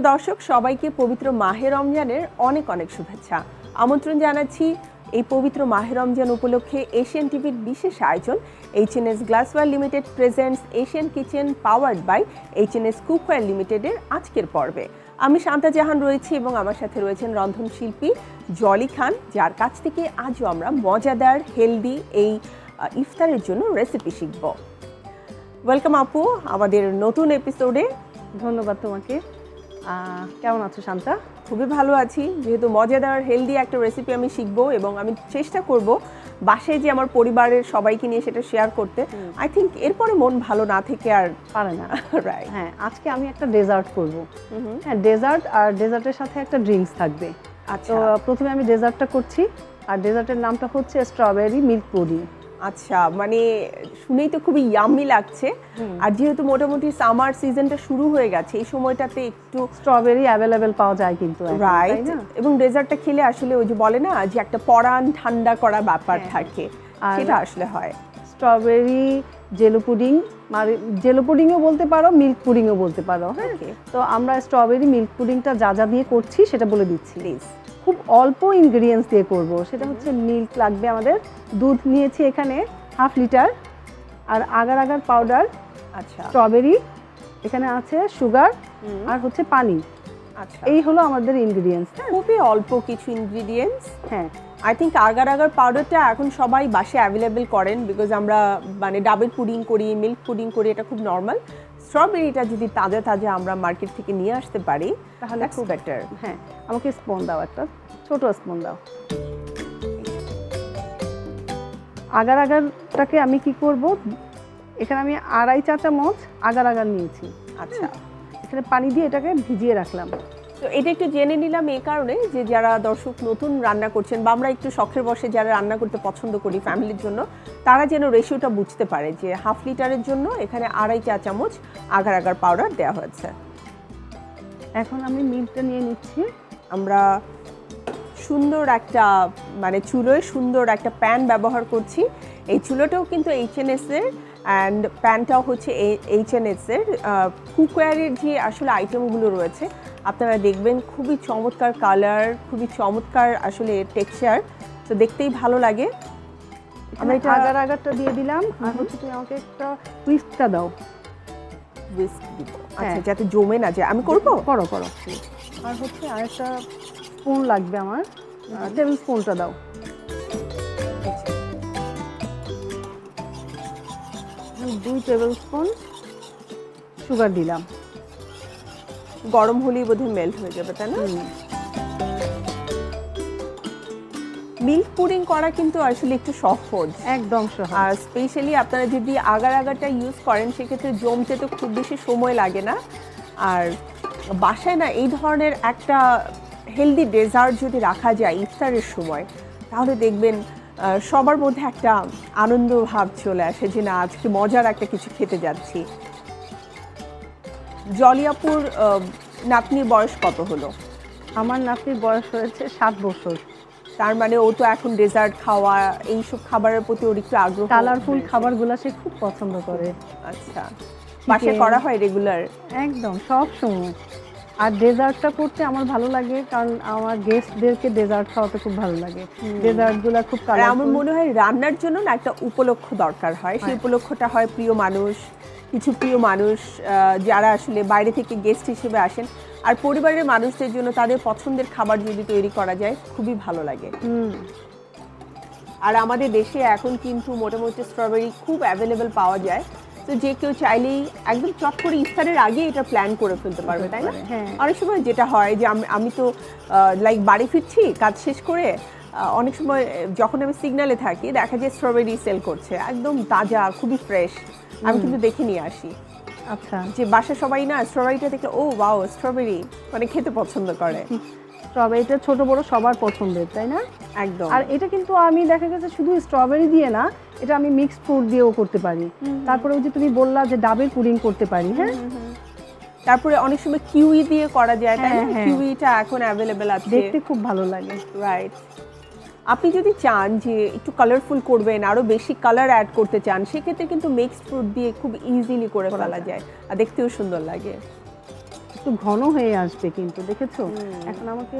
সুপ্রিয় দর্শক, সবাইকে পবিত্র মাহে রমজানের অনেক অনেক শুভেচ্ছা। আমন্ত্রণ জানাচ্ছি এই পবিত্র মাহে রমজান উপলক্ষে এশিয়ান টিভির বিশেষ আয়োজন H N S glassware limited presents Asian kitchen powered by H N S cookware লিমিটেডের আজকের পর্বে। আমি শান্তা জাহান রয়েছি এবং আমার সাথে রয়েছেন রন্ধনশিল্পী জলি খান, যার কাছ থেকে আজও আমরা মজাদার হেলদি এই ইফতারের জন্য রেসিপি শিখব। ওয়েলকাম আপু, আমাদের নতুন এপিসোডে ধন্যবাদ তোমাকে। কেমন আছো শান্তা? খুবই ভালো আছি। যেহেতু মজাদার হেলদি একটা রেসিপি আমি শিখব এবং আমি চেষ্টা করব বাসায় যে আমার পরিবারের সবাইকে নিয়ে সেটা শেয়ার করতে। আই থিঙ্ক এরপরে মন ভালো না থেকে আর পারে না। রাইট হ্যাঁ আজকে আমি একটা ডেজার্ট করব। হ্যাঁ ডেজার্ট আর ডেজার্টের সাথে একটা ড্রিঙ্কস থাকবে। আচ্ছা। প্রথমে আমি ডেজার্টটা করছি। আর ডেজার্টের নামটা হচ্ছে স্ট্রবেরি মিল্ক পুডিং আচ্ছা মানে শুনেই তো খুবই ইয়াম্মি লাগছে। আর যেহেতু মোটামুটি সামার সিজনটা শুরু হয়ে গেছে এই সময়টাতে একটু স্ট্রবেরি অ্যাভেলেবেল পাওয়া যায় কিন্তু রাইট এবং ডেজার্টটা খেলে আসলে ওই যে বলে না যে একটা পরান ঠান্ডা করা ব্যাপার হ্যাঁ। থাকে আর- সেটা আসলে হয়। স্ট্রবেরি জেলো পুডিং মানে জেলো পুডিংও বলতে পারো মিল্ক পুডিংও বলতে পারো হ্যাঁ? তো আমরা স্ট্রবেরি মিল্ক পুডিংটা যা যা দিয়ে করছি সেটা বলে দিচ্ছি। প্লিজ খুব অল্প ইনগ্রিডিয়েন্টস দিয়ে করব। সেটা হচ্ছে মিল্ক লাগবে আমাদের। দুধ নিয়েছি এখানে হাফ লিটার আর আগার আগার পাউডার আচ্ছা। স্ট্রবেরি এখানে আছে সুগার আর হচ্ছে পানি। আচ্ছা। এই হলো আমাদের ইনগ্রিডিয়েন্টস খুবই অল্প কিছু ইনগ্রিডিয়েন্টস হ্যাঁ। আই থিঙ্ক আগার আগার পাউডারটা এখন সবাই বাসে অ্যাভেলেবেল করেন বিকজ আমরা মানে ডাবের পুডিং করি মিল্ক পুডিং করি এটা খুব নর্মাল স্ট্রবেরিটা যদি তাজা তাজা আমরা মার্কেট থেকে নিয়ে আসতে পারি তাহলে খুব বেটার হ্যাঁ আমাকে স্পুন দাও একটা ছোট স্পুন দাও। আগার আগারটাকে আমি কি করব? এখানে আমি আড়াই চা চামচ আগার আগার নিয়েছি। আচ্ছা। এখানে পানি দিয়ে এটাকে ভিজিয়ে রাখলাম। তো এটা একটু জেনে নিলাম এই কারণে যে যারা দর্শক নতুন রান্না করছেন বা আমরা একটু শখের বসে যারা রান্না করতে পছন্দ করি ফ্যামিলির জন্য, তারা যেন রেশিওটা বুঝতে পারে যে হাফ লিটারের জন্য এখানে আড়াই চা চামচ আগার আগার পাউডার দেওয়া হয়েছে। এখন আমি মিল্কটা নিয়ে নিচ্ছি। আমরা সুন্দর একটা মানে চুলোয় সুন্দর একটা প্যান ব্যবহার করছি। এই চুলোটাও কিন্তু এইচ এন এর অ্যান্ড প্যানটাও হচ্ছে এইচ এন এস এর কুকওয়্যারের যে আসলে আইটেমগুলো রয়েছে আপনারা দেখবেন খুবই চমৎকার কালার খুবই চমৎকার আসলে টেক্সচার তো দেখতেই ভালো লাগে। আমরা আমরা এটা আগার আগারটা দিয়ে দিলাম আর হচ্ছে তুমি আমাকে একটা টুইস্টটা দাও। Whisk দিব। আচ্ছা হ্যাঁ। যাতে জমে না যায়। আমি করব? করো করো। আর হচ্ছে আর একটা স্পুন লাগবে আমার। টেবিল স্পুনটা দাও। দুই টেবিল স্পুন সুগার দিলাম। গরম হলেই বোধহয় মেল্ট হয়ে যাবে তাই না? মিল্ক পুডিং করা কিন্তু আসলে একটু সহজ। একদম সহজ। আর স্পেশালি আপনারা যদি আগার আগারটা ইউজ করেন সেক্ষেত্রে জমতে তো খুব বেশি সময় লাগে না। আর বাসায় না এই ধরনের একটা হেলদি ডেজার্ট যদি রাখা যায় ইফতারের সময় তাহলে দেখবেন সবার মধ্যে একটা আনন্দ ভাব চলে আসে যে না আজকে মজার একটা কিছু খেতে যাচ্ছি। জলিয়াপুর নাতনির বয়স কত হলো? আমার নাতনির বয়স হয়েছে সাত বছর। তার মানে ও তো এখন ডেজার্ট খাওয়া এইসব খাবারের প্রতি ওর একটু আগ্রহ কালারফুল। খাবারগুলো সে খুব পছন্দ করে। আচ্ছা। বাসায় করা হয় রেগুলার? একদম সব সময়। আর ডেজার্টটা করতে আমার ভালো লাগে কারণ আমার গেস্টদেরকে ডেজার্ট খাওয়াতে খুব ভালো লাগে। ডেজার্টগুলো খুব আমার মনে হয় রান্নার জন্য না একটা উপলক্ষ দরকার হয়। সেই উপলক্ষটা হয় প্রিয় মানুষ কিছু প্রিয় মানুষ যারা আসলে বাইরে থেকে গেস্ট হিসেবে আসেন আর পরিবারের মানুষদের জন্য তাদের পছন্দের খাবার যদি তৈরি করা যায় খুবই ভালো লাগে। আর আমাদের দেশে এখন কিন্তু মোটামুটি স্ট্রবেরি খুব অ্যাভেলেবেল পাওয়া যায়। তো যে কেউ চাইলেই একদম চট করে ইফতারের আগে এটা প্ল্যান করে ফেলতে পারবে তাই না? হ্যাঁ। অনেক সময় যেটা হয় যে আমি আমি তো লাইক বাড়ি ফিরছি কাজ শেষ করে অনেক সময় যখন আমি সিগনালে থাকি দেখা যায় স্ট্রবেরি সেল করছে একদম তাজা খুবই ফ্রেশ আমি কিন্তু দেখে নিয়ে আসি। আচ্ছা। যে বাসা সবাই না স্ট্রবেরিটা দেখলে ও ওয়াও স্ট্রবেরি মানে খেতে পছন্দ করে। স্ট্রবেরিটা ছোট বড় সবার পছন্দের তাই না? একদম। আর এটা কিন্তু আমি দেখা গেছে শুধু স্ট্রবেরি দিয়ে না এটা আমি মিক্সড ফ্রুট দিয়েও করতে পারি। তারপরে ওই যে তুমি বললা যে ডাবের পুডিং করতে পারি হ্যাঁ? তারপরে অনেক সময় কিউই দিয়ে করা যায় তাই না? হ্যাঁ, হ্যাঁ। কিউইটা এখন অ্যাভেলেবেল আছে। দেখতে খুব ভালো লাগে। রাইট আপনি যদি চান যে একটু কালারফুল করবেন আরও বেশি কালার অ্যাড করতে চান সেক্ষেত্রে কিন্তু মিক্সড ফ্রুট দিয়ে খুব ইজিলি করে ফেলা যায়। আর দেখতেও সুন্দর লাগে। একটু ঘন হয়ে আসবে কিন্তু দেখেছ? এখন আমাকে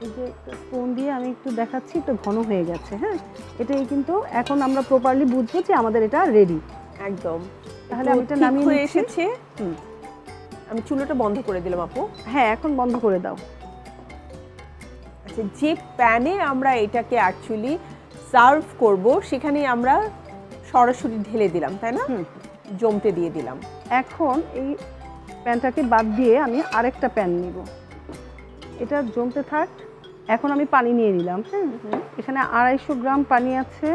এই যে স্পুন দিয়ে আমি একটু দেখাচ্ছি একটু ঘন হয়ে গেছে হ্যাঁ? এটাই কিন্তু এখন আমরা প্রপারলি বুঝব যে আমাদের এটা রেডি একদম। তাহলে আমি এটা নামিয়ে এসেছে। হুম। আমি চুলোটা বন্ধ করে দিলাম আপু। হ্যাঁ এখন বন্ধ করে দাও। আচ্ছা যে প্যানে আমরা এটাকে অ্যাকচুয়ালি সার্ভ করব সেখানে আমরা সরাসরি ঢেলে দিলাম তাই না? জমতে দিয়ে দিলাম। এখন এই প্যানটাকে বাদ দিয়ে আমি আরেকটা প্যান নিব। এটা জমতে থাক। এখন আমি পানি নিয়ে নিলাম হ্যাঁ? এখানে আড়াইশো গ্রাম পানি আছে।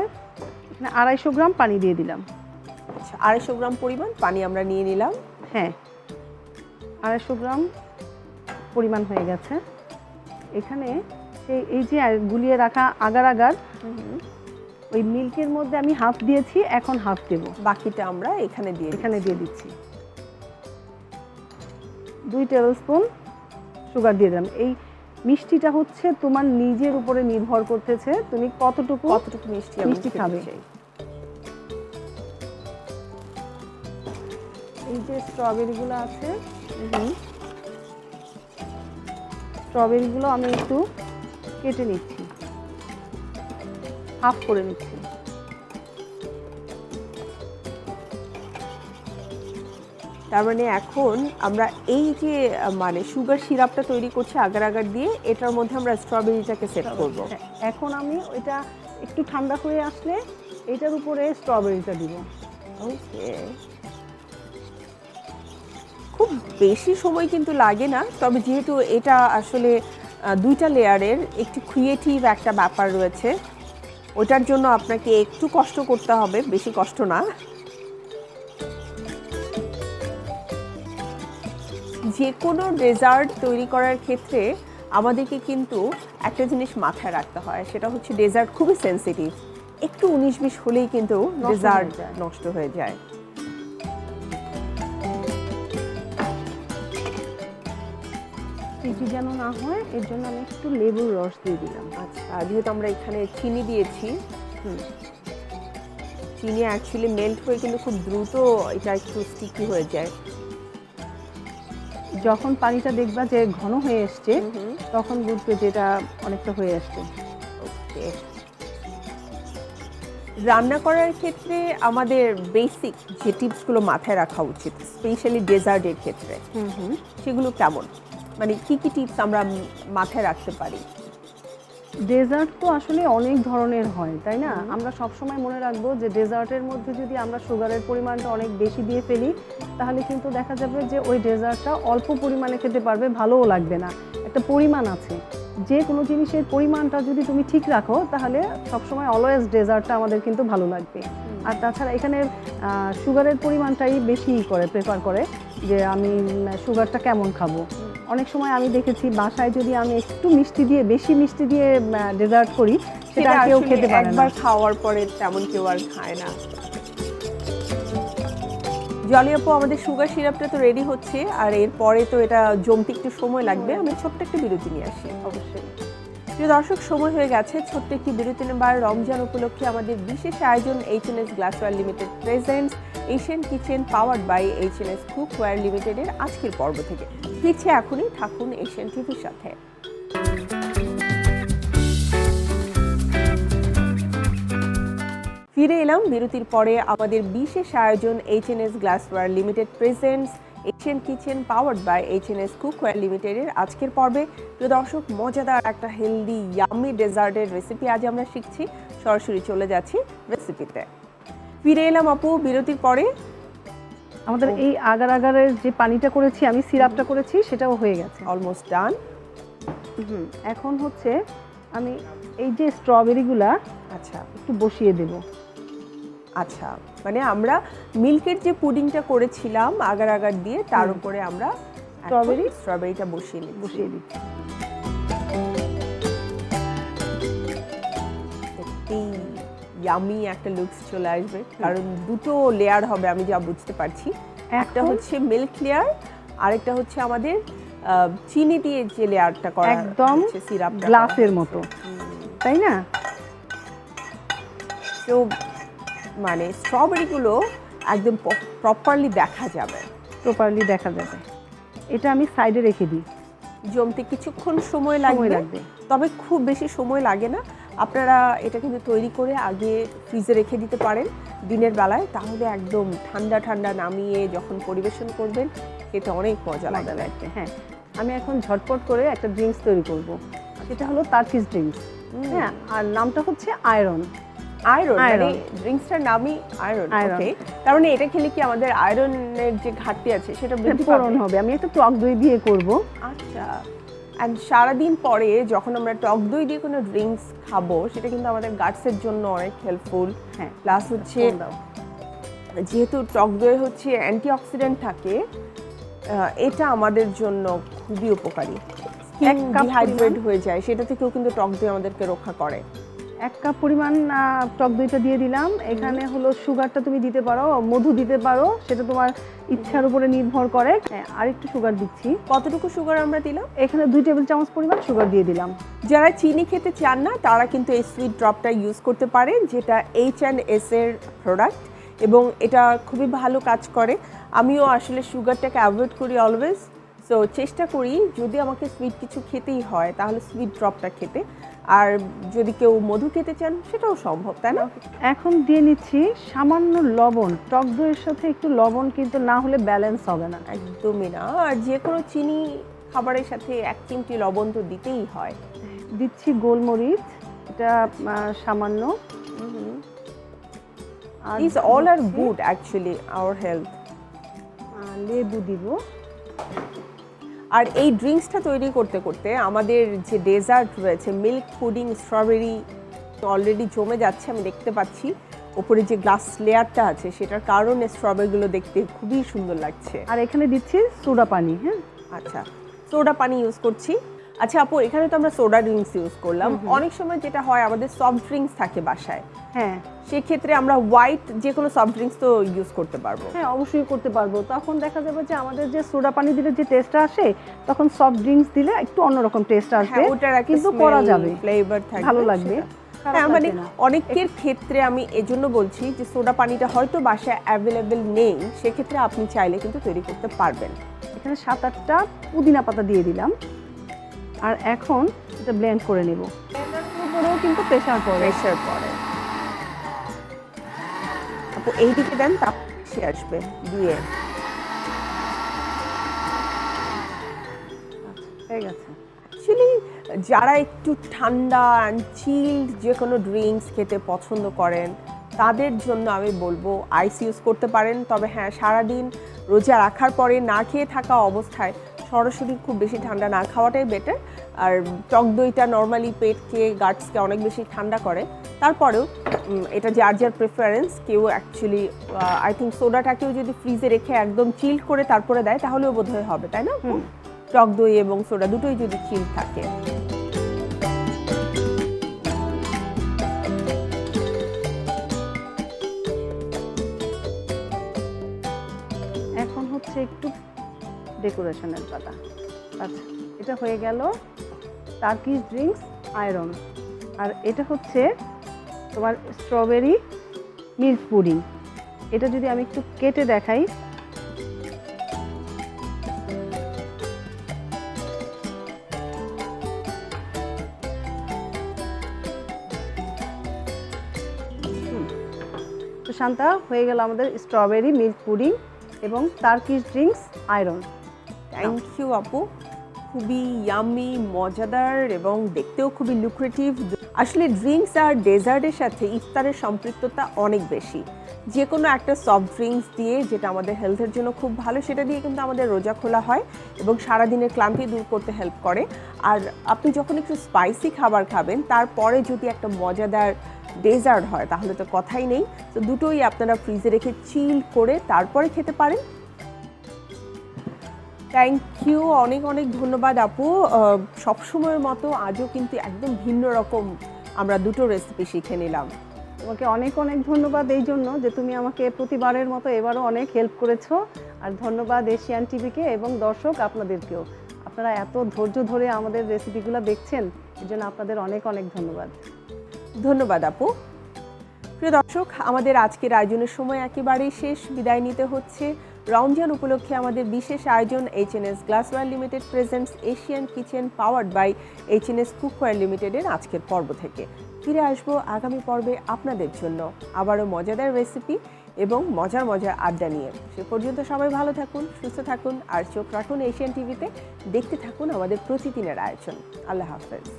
এখানে আড়াইশো গ্রাম পানি দিয়ে দিলাম। আচ্ছা আড়াইশো গ্রাম পরিমাণ পানি আমরা নিয়ে নিলাম। হ্যাঁ। আড়াইশো গ্রাম পরিমাণ হয়ে গেছে। এখানে সেই এই যে গুলিয়ে রাখা আগার আগার ওই মিল্কের মধ্যে আমি হাফ দিয়েছি এখন হাফ দেব। বাকিটা আমরা এখানে দিয়ে এখানে দিয়ে দিচ্ছি। দুই টেবিল স্পুন সুগার দিয়ে দিলাম। এই মিষ্টিটা হচ্ছে তোমার নিজের উপরে নির্ভর করতেছে তুমি কতটুকু কতটুকু মিষ্টি মিষ্টি খাবে। এই যে স্ট্রবেরিগুলো আছে স্ট্রবেরিগুলো আমি একটু কেটে নিচ্ছি। হাফ করে নিচ্ছি। তার মানে এখন আমরা এই যে মানে সুগার সিরাপটা তৈরি করছি আগার আগার দিয়ে এটার মধ্যে আমরা স্ট্রবেরিটাকে সেট করব। এখন আমি এটা একটু ঠান্ডা হয়ে আসলে এটার উপরে স্ট্রবেরিটা দিব। ওকে খুব বেশি সময় কিন্তু লাগে না তবে যেহেতু এটা আসলে দুইটা লেয়ারের একটু ক্রিয়েটিভ একটা ব্যাপার রয়েছে। ওটার জন্য আপনাকে একটু কষ্ট করতে হবে বেশি কষ্ট না। যে কোনো ডেজার্ট তৈরি করার ক্ষেত্রে আমাদেরকে কিন্তু একটা জিনিস মাথায় রাখতে হয় সেটা হচ্ছে ডেজার্ট খুবই সেনসিটিভ একটু উনিশ বিশ হলেই কিন্তু ডেজার্ট নষ্ট হয়ে যায়। চিটি যেন না হয় এর জন্য আমি একটু লেবুর রস দিয়ে দিলাম। আচ্ছা যেহেতু আমরা এখানে চিনি দিয়েছি হুম, চিনি অ্যাকচুয়ালি মেল্ট হয়ে কিন্তু খুব দ্রুত এটা একটু স্টিকি হয়ে যায়। যখন পানিটা দেখবা যে ঘন হয়ে এসছে তখন বুঝবে যে এটা অনেকটা হয়ে আসছে। ওকে। রান্না করার ক্ষেত্রে আমাদের বেসিক যে টিপসগুলো মাথায় রাখা উচিত স্পেশালি ডেজার্টের ক্ষেত্রে হুম হুম। সেগুলো কেমন? মানে কি কি টিপস আমরা মাথায় রাখতে পারি? ডেজার্ট তো আসলে অনেক ধরনের হয় তাই না? আমরা সবসময় মনে রাখব যে ডেজার্টের মধ্যে যদি আমরা সুগারের পরিমাণটা অনেক বেশি দিয়ে ফেলি তাহলে কিন্তু দেখা যাবে যে ওই ডেজার্টটা অল্প পরিমাণে খেতে পারবে ভালোও লাগবে না। একটা পরিমাণ আছে। যে কোনো জিনিসের পরিমাণটা যদি তুমি ঠিক রাখো তাহলে সবসময় অলওয়েজ ডেজার্টটা আমাদের কিন্তু ভালো লাগবে। আর তাছাড়া এখানে সুগারের পরিমাণটাই বেশি করে প্রেফার করে যে আমি সুগারটা কেমন খাব। অনেক সময় আমি দেখেছি বাসায় যদি আমি একটু মিষ্টি দিয়ে বেশি মিষ্টি দিয়ে ডেজার্ট করি সেটা কেউ খেতে পারে না। একবার খাওয়ার পরে তেমন কেউ আর খায় না। জলি আপু আমাদের সুগার সিরাপটা তো রেডি হচ্ছে আর এরপরে তো এটা জমতে একটু সময় লাগবে। আমি ছোট্ট একটা বিরতি নিয়ে আসি। অবশ্যই। প্রিয় দর্শক সময় হয়ে গেছে। ছোট্ট একটি বিরতি নেবার। রমজান উপলক্ষে আমাদের বিশেষ আয়োজন H N S glassware limited presents Asian kitchen powered by H N S cookware লিমিটেডের আজকের পর্ব থেকে। ফিরছে এখনই, থাকুন এশিয়ান টিভির সাথে। ফিরে এলাম বিরতির পরে আমাদের বিশেষ আয়োজন H N S glassware limited presents Asian kitchen powered by H N S cookware লিমিটেডের আজকের পর্বে। প্রিয় দর্শক, মজাদার একটা হেলদি ইয়ামি ডেজার্টের রেসিপি আজ আমরা শিখছি। সরাসরি চলে যাচ্ছি রেসিপিতে ফিরে এলাম আপু বিরতির পরে। আমাদের এই আগার আগারের যে পানিটা করেছি আমি সিরাপটা করেছি সেটাও হয়ে গেছে। অলমোস্ট ডান এখন হচ্ছে আমি এই যে স্ট্রবেরিগুলা আচ্ছা। একটু বসিয়ে দেব। আচ্ছা মানে আমরা মিল্কের যে পুডিংটা করেছিলাম আগার আগার দিয়ে তার উপরে আমরা স্ট্রবেরি? স্ট্রবেরিটা বসিয়ে নিই বসিয়ে দিচ্ছি। সত্যি ইয়ামি একটা লুকস চলে আসবে। কারণ দুটো লেয়ার হবে আমি যা বুঝতে পারছি। একটা হচ্ছে মিল্ক লেয়ার আরেকটা হচ্ছে আমাদের চিনি দিয়ে যে লেয়ারটা করা একদম সিরাপ গ্লাসের মতো। তাই না? তো মানে স্ট্রবেরিগুলো একদম প্রপারলি দেখা যাবে। প্রপারলি দেখা যাবে। এটা আমি সাইডে রেখে দিই। জমতে কিছুক্ষণ সময় লাগবে। তবে খুব বেশি সময় লাগে না। আপনারা এটা কিন্তু তৈরি করে আগে ফ্রিজে রেখে দিতে পারেন দিনের বেলায়। তাহলে একদম ঠান্ডা ঠান্ডা নামিয়ে যখন পরিবেশন করবেন খেতে অনেক মজা লাগবে। লাগবে হ্যাঁ আমি এখন ঝটপট করে একটা ড্রিঙ্কস তৈরি করব। এটা হলো তার্কিস ড্রিঙ্কস হ্যাঁ আর নামটা হচ্ছে আয়রন আয়রন মানে ড্রিঙ্কসটার নামই আয়রন. ওকে তার মানে এটা খেলে কি আমাদের আয়রনের যে ঘাটতি আছে সেটা বৃদ্ধি হবে। আমি একটা টক দই দিয়ে করব। আচ্ছা। অ্যান্ড সারাদিন পরে যখন আমরা টক দই দিয়ে কোনো ড্রিঙ্কস খাব সেটা কিন্তু আমাদের গার্ডসের জন্য অনেক হেল্পফুল হ্যাঁ প্লাস হচ্ছে যেহেতু টক দই হচ্ছে অ্যান্টিঅক্সিডেন্ট থাকে এটা আমাদের জন্য খুবই উপকারী। এক কাপ হাইড্রেট হয়ে যায় সেটা থেকেও কিন্তু টক দই আমাদেরকে রক্ষা করে। এক কাপ পরিমাণ টক দইটা দিয়ে দিলাম। এখানে হলো সুগারটা তুমি দিতে পারো মধু দিতে পারো সেটা তোমার ইচ্ছার উপরে নির্ভর করে। হ্যাঁ আর একটু সুগার দিচ্ছি। কতটুকু সুগার আমরা দিলাম? এখানে দুই টেবিল চামচ পরিমাণ সুগার দিয়ে দিলাম। যারা চিনি খেতে চান না তারা কিন্তু এই সুইট ড্রপটা ইউজ করতে পারেন যেটা এইচ অ্যান্ড এস এর প্রোডাক্ট এবং এটা খুবই ভালো কাজ করে। আমিও আসলে সুগারটাকে অ্যাভয়েড করি অলওয়েজ সো চেষ্টা করি যদি আমাকে সুইট কিছু খেতেই হয় তাহলে সুইট ড্রপটা খেতে। আর যদি কেউ মধু খেতে চান সেটাও সম্ভব তাই না? এখন দিয়ে নিচ্ছি সামান্য লবণ। টক দইয়ের সাথে একটু লবণ কিন্তু না হলে ব্যালেন্স হবে না। একদমই না। আর যে কোনো চিনি খাবারের সাথে এক চিমটি লবণ তো দিতেই হয়। দিচ্ছি গোলমরিচ এটা সামান্য। This all are good actually our health লেবু দিব। আর এই ড্রিঙ্কসটা তৈরি করতে করতে আমাদের যে ডেজার্ট রয়েছে মিল্ক পুডিং স্ট্রবেরি অলরেডি জমে যাচ্ছে আমি দেখতে পাচ্ছি। ওপরে যে গ্লাস লেয়ারটা আছে সেটার কারণে স্ট্রবেরিগুলো দেখতে খুবই সুন্দর লাগছে। আর এখানে দিচ্ছি সোডা পানি হ্যাঁ? আচ্ছা সোডা পানি ইউজ করছি। আচ্ছা আপু এখানে তো আমরা সোডা ড্রিঙ্কস ইউজ করলাম। অনেক সময় যেটা হয় আমাদের সফট ড্রিঙ্কস থাকে বাসায়। হ্যাঁ। সেক্ষেত্রে আমরা হোয়াইট যে কোনো সফট ড্রিঙ্কস তো ইউজ করতে পারব। হ্যাঁ অবশ্যই করতে পারব। তখন দেখা যাবে যে আমাদের যে সোডা পানি দিলে যে টেস্টটা আসে তখন সফট ড্রিঙ্কস দিলে একটু অন্যরকম টেস্ট আসবে। হ্যাঁ ওটার কিন্তু করা যাবে। ফ্লেভার থাকবে ভালো লাগবে। হ্যাঁ মানে অনেকের ক্ষেত্রে আমি এজন্য বলছি যে সোডা পানিটা হয়তো বাসায় অ্যাভেলেবেল নেই সেক্ষেত্রে আপনি চাইলে কিন্তু তৈরি করতে পারবেন। এখানে সাত আটটা পুদিনা পাতা দিয়ে দিলাম। আর এখন এটা ব্লেন্ড করে নেব। উপরেও কিন্তু প্রেশার পড়ে। প্রেশার পরে আপু এই দিকে দেন, তাপ সে আসবে দিয়ে হয়ে গেছে। অ্যাকচুয়ালি যারা একটু ঠান্ডা অ্যান্ড চিল্ড যে কোনো ড্রিঙ্কস খেতে পছন্দ করেন, তাদের জন্য আমি বলব আইস ইউজ করতে পারেন। তবে হ্যাঁ সারাদিন রোজা রাখার পরে না খেয়ে থাকা অবস্থায় সরাসরি খুব বেশি ঠান্ডা না খাওয়াটাই বেটার আর টক দইটা নর্মালি পেটকে গার্ডসকে অনেক বেশি ঠান্ডা করে। তারপরেও এটা যার যার প্রেফারেন্স কেউ অ্যাকচুয়ালি আই থিঙ্ক সোডাটাকেও যদি ফ্রিজে রেখে একদম চিল করে তারপরে দেয় তাহলেও বোধহয় হবে তাই না। টক দই এবং সোডা দুটোই যদি চিল থাকে। ডেকোরেশনের পাতা। আচ্ছা এটা হয়ে গেল টার্কিশ ড্রিঙ্কস আয়রন আর এটা হচ্ছে তোমার স্ট্রবেরি মিল্ক পুডিং এটা যদি আমি একটু কেটে দেখাই। শান্তা, হয়ে গেল আমাদের স্ট্রবেরি মিল্ক পুডিং এবং Turkish drinks Ayran thank you আপু খুবই ইয়ামি মজাদার এবং দেখতেও খুবই লুক্রেটিভ আসলে ড্রিঙ্কস আর ডেজার্টের সাথে ইফতারের সম্পৃক্ততা অনেক বেশি। যে কোনো একটা সফট ড্রিঙ্কস দিয়ে যেটা আমাদের হেলথের জন্য খুব ভালো, সেটা দিয়ে কিন্তু আমাদের রোজা খোলা হয় এবং সারাদিনের ক্লান্তি দূর করতে হেল্প করে। আর আপনি যখন একটু স্পাইসি খাবার খাবেন, তারপরে যদি একটা মজাদার ডেজার্ট হয়, তাহলে তো কথাই নেই। তো দুটোই আপনারা ফ্রিজে রেখে চিল করে তারপরে খেতে পারেন। থ্যাংক ইউ অনেক অনেক ধন্যবাদ আপু। সবসময়ের মতো আজও কিন্তু একদম ভিন্ন রকম আমরা দুটো রেসিপি শিখে নিলাম। তোমাকে অনেক অনেক ধন্যবাদ এই জন্য যে তুমি আমাকে প্রতিবারের মতো এবারও অনেক হেল্প করেছ। আর ধন্যবাদ এশিয়ান টিভিকে এবং দর্শক আপনাদেরকেও। আপনারা এত ধৈর্য ধরে আমাদের রেসিপিগুলো দেখছেন এর জন্য আপনাদের অনেক অনেক ধন্যবাদ। ধন্যবাদ আপু। প্রিয় দর্শক আমাদের আজকের আয়োজনের সময় একেবারেই শেষ। বিদায় নিতে হচ্ছে। রমজান উপলক্ষে আমাদের বিশেষ আয়োজন H N S glassware limited presents Asian kitchen powered by H N S cookware লিমিটেডের আজকের পর্ব থেকে। ফিরে আসব আগামী পর্বে আপনাদের জন্য। আবারও মজাদার রেসিপি এবং মজার মজার আড্ডা নিয়ে। সে পর্যন্ত সবাই ভালো থাকুন, সুস্থ থাকুন, আর চোখ রাখুন এশিয়ান টিভিতে দেখতে থাকুন আমাদের প্রতিদিনের আয়োজন। আল্লাহ হাফেজ।